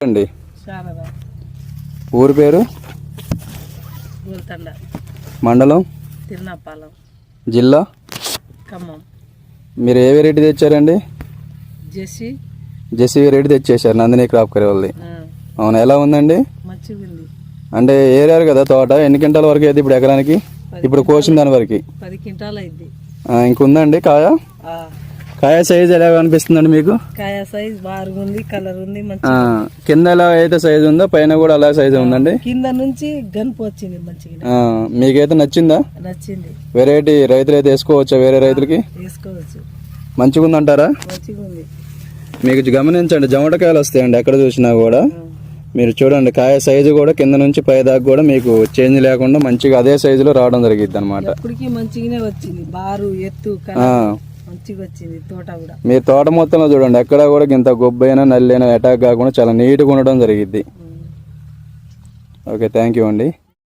అండి ఊరి పేరు? మండలం? తిరునాపాలెం. జిల్లా? ఖమ్మం. మీరు ఏ వెరైటీ తెచ్చారండి? జెసి జెస్సీ వెరైటీ తెచ్చేసారు నందిని క్రాప్ కరీ వాళ్ళది. ఆ, అవును ఎలా ఉందండి? అంటే ఏరారు కదా తోట ఎన్ని క్వింటాల వరకు అయితే ఇప్పుడు ఎకరానికి? ఇప్పుడు కోసిన దాని వరకు. పది క్వింటాలు ఇంకుందండి కాయ? కాయ సైజ్ ఎలా అనిపిస్తుందండి మీకు? కాయ సైజ్ బారుగా ఉంది కలర్ ఉంది కింద ఎలా అయితే సైజు ఉందో పైన కూడా అలా సైజు ఉందండి? కింద నుంచి గనుపు వచ్చింది మంచిగా మీకైతే నచ్చిందా? నచ్చింది. వెరైటీ రైతులు అయితే వేసుకోవచ్చా వేరే రైతులకి? వేసుకోవచ్చు. మంచిగా ఉందంటారా మీకు గమనించండి జమటకాయలు వస్తాయండి ఎక్కడ చూసినా కూడా. మీరు చూడండి కాయ సైజు కూడా కింద నుంచి పై దాకా కూడా మీకు చేంజ్ లేకుండా మంచిగా అదే సైజులో రావడం జరిగింది అనమాట మంచిగానే వచ్చింది. బారు ఎత్తు మంచిగా వచ్చింది తోట కూడా. మీరు తోట మొత్తంలో చూడండి ఎక్కడ కూడా ఇంత గొబ్బైనా నల్లైనా అటాక్ కాకుండా చాలా నీట్గా ఉండడం జరిగింది. ఓకే థ్యాంక్ యూ అండి.